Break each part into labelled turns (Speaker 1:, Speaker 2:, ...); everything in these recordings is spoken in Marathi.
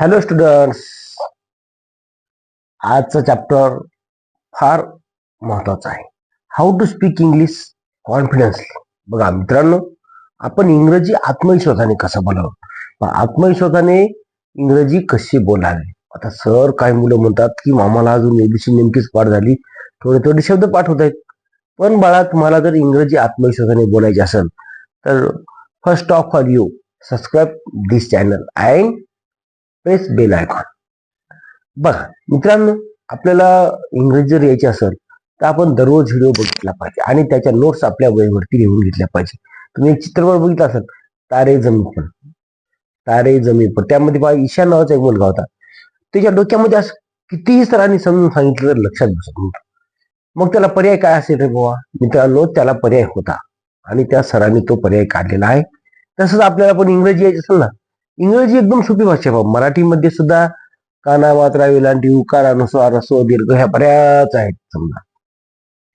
Speaker 1: हॅलो स्टुडंट्स आजचं चॅप्टर फार महत्वाचं आहे. How to speak English confidently बघा मित्रांनो आपण इंग्रजी आत्मविश्वासाने कसं बोलावं? पण आत्मविश्वासाने इंग्रजी कशी बोलावी? आता सर काही मुलं म्हणतात की मामाला अजून एबीसी नेमकीच पाठ झाली. थोडे थोडे शब्द पाठ होत आहेत पण बाळा तुम्हाला जर इंग्रजी आत्मविश्वासाने बोलायचे असेल तर first of all you subscribe this channel and press bell icon बघा मित्रांनो आपल्याला इंग्रजी जर यायची असेल तर आपण दररोज व्हिडिओ बघितला पाहिजे आणि त्याच्या नोट्स आपल्या वयवरती लिहून घेतल्या पाहिजे. तुम्ही एक चित्रपट बघितला असेल तारे जमी पण. तारे जमी पण. त्यामध्ये बघा ईशान नावाचा एक मुलगा होता. त्याच्या डोक्यामध्ये असं कितीही सरांनी समजून सांगितलं तर लक्षात बसत नव्हतं. मग त्याला पर्याय काय असेल रे बुवा? मित्रांनो त्याला पर्याय होता. आणि त्या सरांनी तो पर्याय काढलेला आहे. तसंच आपल्याला पण इंग्रजी यायची असेल ना इंग्रजी एकदम सोपी भाषा आहे बाबा मराठीमध्ये सुद्धा काना मात्रा वेलांटी उकार अनुस्वार असो दीर्घ ह्या बऱ्याच आहेत समजा.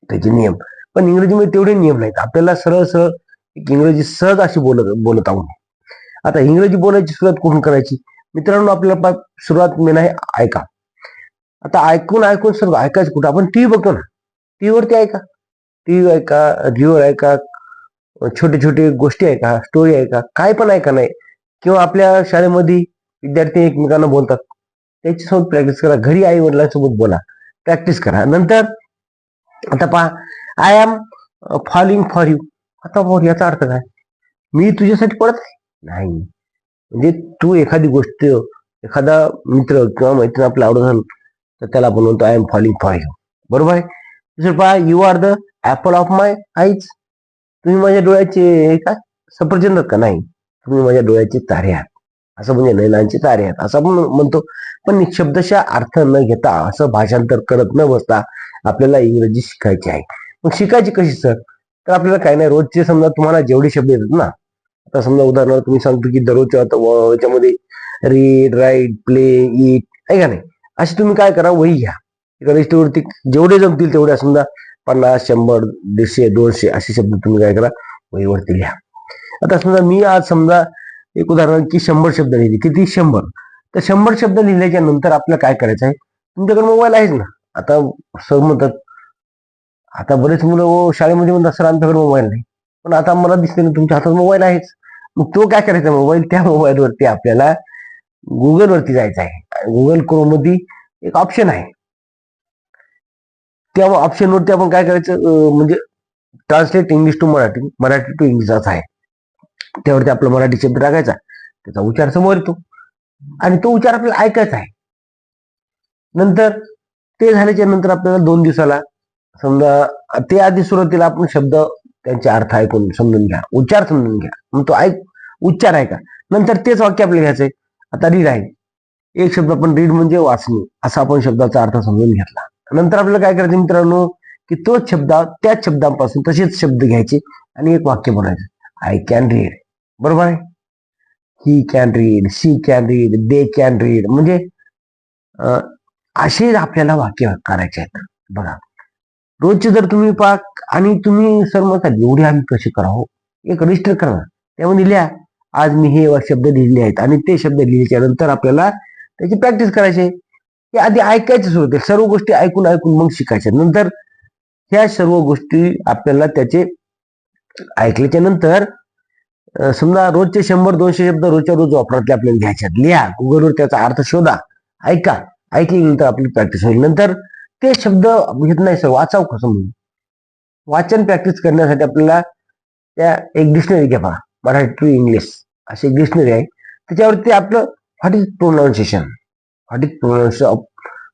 Speaker 1: त्याचे नियम. पण इंग्रजीमध्ये तेवढे नियम नाहीत. आपल्याला सरळ सरळ एक इंग्रजी सहज अशी बोलत बोलत आहोत आता इंग्रजी बोलायची सुरुवात कुठून करायची? मित्रांनो आपल्याला सुरुवात मेन आहे ऐका. आता ऐकून ऐकून सर्व ऐकायचं कुठं? आपण टीव्ही बघतो ना. टीव्हीवरती ऐका. टीव्ही ऐका रिव्हर ऐका. छोटे छोटे गोष्टी ऐका स्टोरी ऐका. काय पण ऐका नाही. किंवा आपल्या शाळेमध्ये विद्यार्थी एकमेकांना बोलतात. त्याच्यासोबत प्रॅक्टिस करा. घरी आई वडिलांसोबत बोला. प्रॅक्टिस करा. नंतर आता पहा I am falling for you आता फॉर याचा अर्थ काय? मी तुझ्यासाठी पडत नाही. म्हणजे तू एखादी गोष्ट एखादा मित्र किंवा मैत्रीण आपला आवडत असेल तर त्याला आपण म्हणतो I am falling for you बरोबर आहे? दुसरं पहा you are the apple of my eyes तुम्ही माझ्या डोळ्याचे हे काय? सफरचंद का? नाही. तुम्ही माझ्या डोळ्याचे तारे आहात. असं म्हणजे नैनांचे तारे आहेत. असं आपण म्हणतो. पण शब्दशा अर्थ न घेता असं भाषांतर करत न बसता आपल्याला इंग्रजी शिकायची आहे. मग शिकायची कशी सर? तर आपल्याला काही नाही. रोजचे समजा तुम्हाला जेवढे शब्द येतात ना आता समजा उदाहरणार्थ तुम्ही सांगतो की दररोजच्या व- याच्यामध्ये रीड राईट प्ले इट आहे का नाही? असे तुम्ही काय करा वही घ्या. एका रजिस्टरवरती जेवढे जमतील तेवढे समजा पन्नास शंभर दीडशे दोनशे असे शब्द तुम्ही काय करा वहीवरती लिहा आता समजा मी आज समजा एक उदाहरण की शंभर शब्द लिहिले. किती? शंभर. तर शंभर शब्द लिहिल्याच्या नंतर आपल्याला काय करायचं आहे तुमच्याकडे मोबाईल आहेच ना. आता सर म्हणतात आता बरेच मुलं शाळेमध्ये म्हणतात सर आमच्याकडे मोबाईल नाही. पण आता मला दिसते ना तुमच्या हातात मोबाईल आहेच. मग तो काय करायचा मोबाईल त्या मोबाईलवरती आपल्याला गुगलवरती जायचं आहे. गुगल क्रोममध्ये एक ऑप्शन आहे. त्या ऑप्शनवरती आपण काय करायचं? म्हणजे translate English to Marathi Marathi to English आहे. त्यावरती आपला मराठी शब्द टाकायचा. त्याचा उच्चार समोर येतो. आणि तो उच्चार आपल्याला ऐकायचा आहे. नंतर ते झाल्याच्यानंतर आपल्याला दोन दिवसाला समजा ते आधी सुरुवातीला आपण शब्द त्यांचे अर्थ ऐकून समजून घ्या. उच्चार समजून घ्या. मग तो ऐक उच्चार ऐका. नंतर तेच वाक्य आपल्याला घ्यायचंय. आता रीड आहे. एक शब्द आपण रीड म्हणजे वाचणे. असा आपण शब्दाचा अर्थ समजून घेतला. नंतर आपल्याला काय करायचं मित्रांनो? की तोच शब्द त्याच शब्दांपासून तसेच शब्द घ्यायचे आणि एक वाक्य बनायचं आय कॅन रीड बरोबर आहे? He can read she can read they can read म्हणजे अं, असे आपल्याला वाक्य करायचे आहेत. बघा. रोजचे जर तुम्ही पाक आणि तुम्ही सर म्हणतात एवढे आम्ही कसे करावं एक रजिस्टर करा. त्यामध्ये लिहा आज मी हे शब्द लिहिले आहेत. आणि ते शब्द लिहिल्याच्या नंतर आपल्याला त्याची प्रॅक्टिस करायची आहे. हे आधी ऐकायचे सुरू होते सर्व गोष्टी ऐकून ऐकून मग शिकायच्या नंतर ह्या सर्व गोष्टी आपल्याला त्याचे ऐकल्याच्या नंतर समजा रोजचे शंभर दोनशे शब्द रोजच्या रोज वापरातले आपल्याला घ्यायच्यात लिहा गुगलवर त्याचा अर्थ शोधा. ऐका. ऐकल्यानंतर आपली प्रॅक्टिस होईल. नंतर ते शब्द घेत नाही सर. वाचाव कसं म्हणून. वाचन प्रॅक्टिस करण्यासाठी आपल्याला त्या एक डिक्शनरी घ्या पहा मराठी टू इंग्लिश अशी एक डिक्शनरी आहे. त्याच्यावरती आपलं what is pronunciation what is pronounce of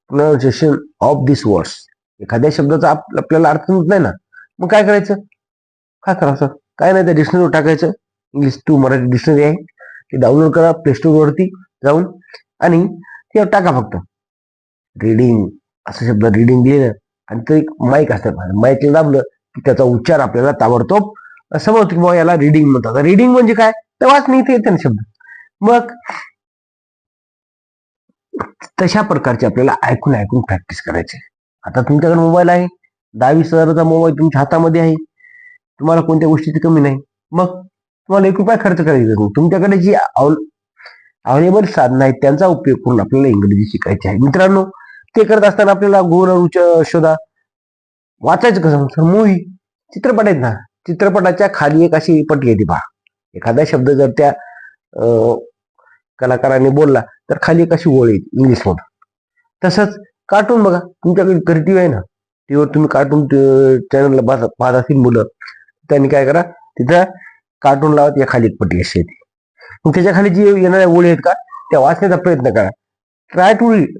Speaker 1: pronunciation of this words एखाद्या शब्दाचा आपल्याला अर्थ होत नाही ना. मग काय करायचं? काय करा सर काय नाही त्या डिक्शनरीवर टाकायचं. इंग्लिश टू मराठी डिक्शनरी आहे. ती डाउनलोड करा प्ले वरती जाऊन. आणि ते टाका फक्त. रिडिंग असं शब्द रिडिंग लिहिलं. आणि ते एक माईक असतं. माईकला दाबलं की त्याचा उच्चार आपल्याला ताबडतोब समजतो की बाबा याला रिडिंग म्हणतात. रिडिंग म्हणजे काय? तर वाचणे इथे येते ना शब्द. मग तशा प्रकारचे आपल्याला ऐकून ऐकून प्रॅक्टिस करायचे. आता तुमच्याकडे मोबाईल आहे. दहावीस हजाराचा मोबाईल तुमच्या हातामध्ये आहे. तुम्हाला कोणत्या गोष्टीची कमी नाही. मग तुम्हाला एक रुपया खर्च करायचा नाही. तुमच्याकडे जी अवेलेबल साधनं आहेत त्यांचा उपयोग करून आपल्याला इंग्रजी शिकायची आहे. मित्रांनो ते करत असताना आपल्याला गुगल शोधा. वाचायचं कसं? सर मूवी चित्रपट आहेत ना. चित्रपटाच्या खाली एक अशी पट्टी येते पहा एखादा शब्द जर त्या कलाकाराने बोलला तर खाली एक अशी ओळ येते इंग्लिशमध्ये तसंच कार्टून बघा. तुमच्याकडे घरी टीव्ही आहे ना. टीव्हीवर तुम्ही कार्टून चॅनलला पाहत असतील मुलं. त्यांनी काय करा तिथं कार्टून लावत या खाली एक पट्टी अशी येते मग त्याच्याखाली जी येणाऱ्या ओळी आहेत का त्या वाचण्याचा प्रयत्न करा. Try to read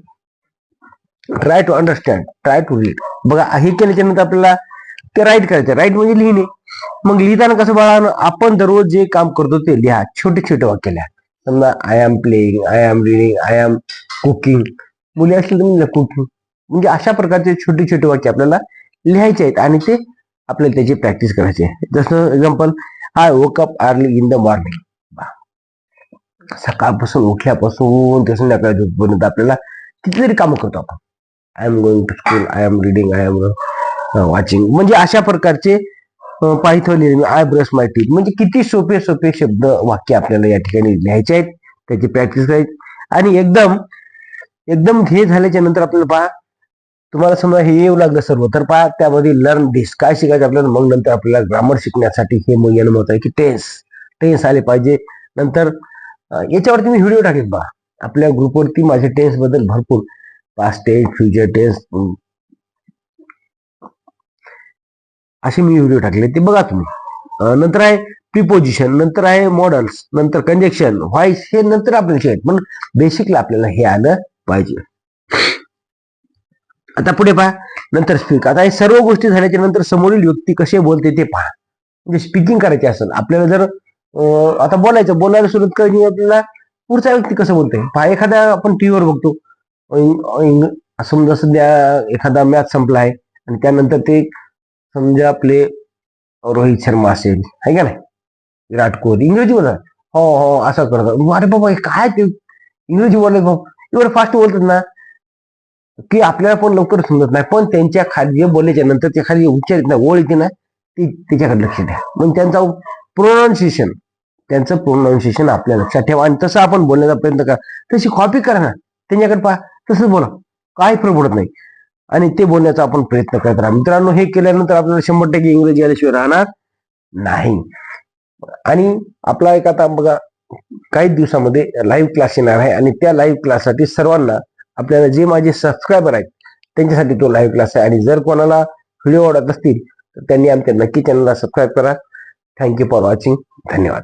Speaker 1: try to understand try to read बघा हे केल्याच्यानंतर आपल्याला ते राईट करायचं. राईट म्हणजे लिहिणे. मग लिहिताना कसं बाळा आपण दररोज जे काम करतो ते लिहा. छोटे छोटे वाक्य लिहा समजा I am playing I am reading I am cooking मुली असतील तर कुकिंग म्हणजे अशा प्रकारचे छोटे छोटे वाक्य आपल्याला लिहायचे आहेत आणि ते आपल्याला त्याची प्रॅक्टिस करायची आहे. जसं example I woke up early in the morning सकाळपासून उठल्यापासून ते संध्याकाळी झोपेपर्यंत आपल्याला कितीतरी कामं करतो आपण. I am going to school I am reading I am watching म्हणजे अशा प्रकारचे पायथन आय ब्रश माय टीप म्हणजे किती सोपे सोपे शब्द वाक्य आपल्याला या ठिकाणी लिहायचे आहेत त्याची प्रॅक्टिस करायची आणि एकदम एकदम हे झाल्याच्यानंतर आपल्याला पहा तुम्हाला समजा हे येऊ लागलं सर्व तर पहा त्यामध्ये लर्न दिस काय शिकायचं आपल्याला? मग नंतर आपल्याला ग्रामर शिकण्यासाठी हे मग येणं होतं आहे की टेन्स टेन्स आले पाहिजे. नंतर याच्यावरती मी व्हिडिओ टाकेल बा आपल्या ग्रुपवरती माझे टेन्सबद्दल भरपूर. पास्ट टेन्स फ्युचर टेन्स असे मी व्हिडिओ टाकले. ते बघा तुम्ही. नंतर आहे प्रिपोजिशन नंतर आहे मॉडल्स नंतर कंजेक्शन व्हाईस हे नंतर आपल्याला शिकायचं. पण बेसिकली आपल्याला हे आलं पाहिजे. आता पुढे पहा. नंतर स्पीक आता हे सर्व गोष्टी झाल्याच्यानंतर समोरील व्यक्ती कसे बोलते ते पहा. म्हणजे स्पीकिंग करायचे असेल. आपल्याला जर अं, आता बोलायचं बोलायला सुरुवात करायची आपल्याला पुढचा व्यक्ती कसं बोलतोय? पहा एखादा आपण टीव्हीवर बघतो. समजा सध्या एखादा मॅच संपला आहे आणि त्यानंतर ते समजा आपले रोहित शर्मा असेल आहे का नाही? विराट कोहली इंग्रजी बोलतात. हो हो असं करतात. अरे बाबा हे काय ते इंग्रजी बोलत बाबा? एवढं फास्ट बोलतात ना. की आपल्याला पण लवकर समजत नाही. पण त्यांच्या खाली जे बोलायच्या नंतर ते खाली उच्चार येत नाही ओळ येते ना ती त्याच्याकडे लक्ष द्या. मग त्यांचा प्रोनाऊन्सिएशन त्यांचं प्रोनाऊन्सिएशन आपल्या लक्षात ठेवा. आणि तसं आपण बोलण्याचा प्रयत्न करा. तशी कॉपी करा ना. त्यांच्याकडे पहा. तसंच बोला. काय फरक पडत नाही. आणि ते बोलण्याचा आपण प्रयत्न करत राहा. मित्रांनो हे केल्यानंतर आपल्याला शंभर टक्के इंग्रजी आल्याशिवाय राहणार नाही. आणि आपला एक आता बघा काही दिवसामध्ये लाईव्ह क्लास येणार आहे. आणि त्या लाईव्ह क्लाससाठी सर्वांना आपल्याला जे माझे सबस्क्रायबर आहेत त्यांच्यासाठी तो लाईव्ह क्लास आहे. आणि जर कोणाला व्हिडिओ आवडत असतील तर त्यांनी आमच्या नक्की चॅनलला सबस्क्राईब करा. थँक्यू फॉर वॉचिंग धन्यवाद.